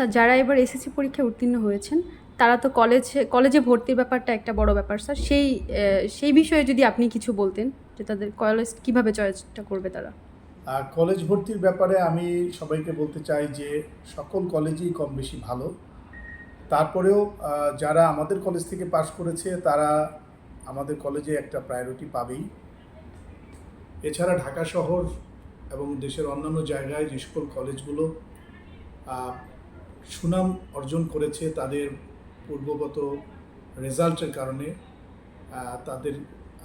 Sir যারা এবার SSC পরীক্ষায় উত্তীর্ণ হয়েছেন, তারা তো কলেজে কলেজে ভর্তির ব্যাপারটা একটা বড় ব্যাপার স্যার সেই সেই বিষয়ে যদি আপনি কিছু বলতেন, যে তাদের কলেজ কীভাবে চয়েসটা করবে তারা? আর কলেজ ভর্তির ব্যাপারে আমি সবাইকে বলতে চাই যে, সকল কলেজই কম বেশি ভালো। তারপরেও যারা আমাদের কলেজ থেকে পাশ করেছে, তারা আমাদের কলেজে একটা প্রায়োরিটি পাবেই। এছাড়া ঢাকা শহর এবং দেশের অন্যান্য জায়গায় যে সকল কলেজগুলো সুনাম অর্জন করেছে তাদের পূর্বগত রেজাল্টের কারণে। তাদের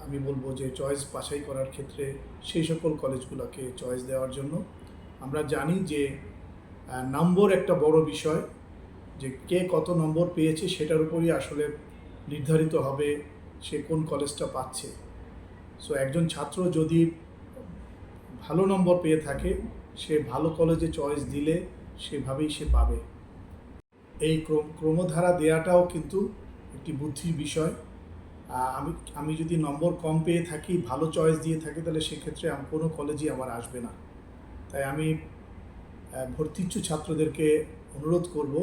আমি বলব যে চয়েস বাছাই করার ক্ষেত্রে সেই সকল কলেজগুলোকে চয়েস দেওয়ার জন্য। আমরা জানি যে নম্বর একটা বড় বিষয়, যে কে কত নম্বর পেয়েছে সেটার উপরই আসলে নির্ধারিত হবে সে কোন কলেজটা পাচ্ছে। সো একজন ছাত্র যদি ভালো নম্বর পেয়ে থাকে, সে ভালো কলেজে চয়েস দিলে সেভাবেই সে পাবে। এই ক্রম ক্রমধারা দেওয়াটাও কিন্তু একটি বুদ্ধির বিষয়। আমি আমি যদি নম্বর কম পেয়ে থাকি, ভালো চয়েস দিয়ে থাকি, তাহলে সেক্ষেত্রে কোনো কলেজই আমার আসবে না। তাই আমি ভর্তিচ্ছু ছাত্রদেরকে অনুরোধ করব,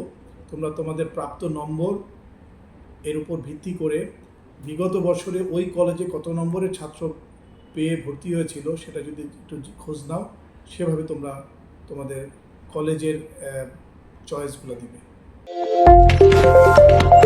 তোমরা তোমাদের প্রাপ্ত নম্বর এর উপর ভিত্তি করে বিগত বছরে ওই কলেজে কত নম্বরের ছাত্র পেয়ে ভর্তি হয়েছিল, সেটা যদি একটু খোঁজ নাও, সেভাবে তোমরা তোমাদের কলেজের চয়েসগুলো দিবে। Música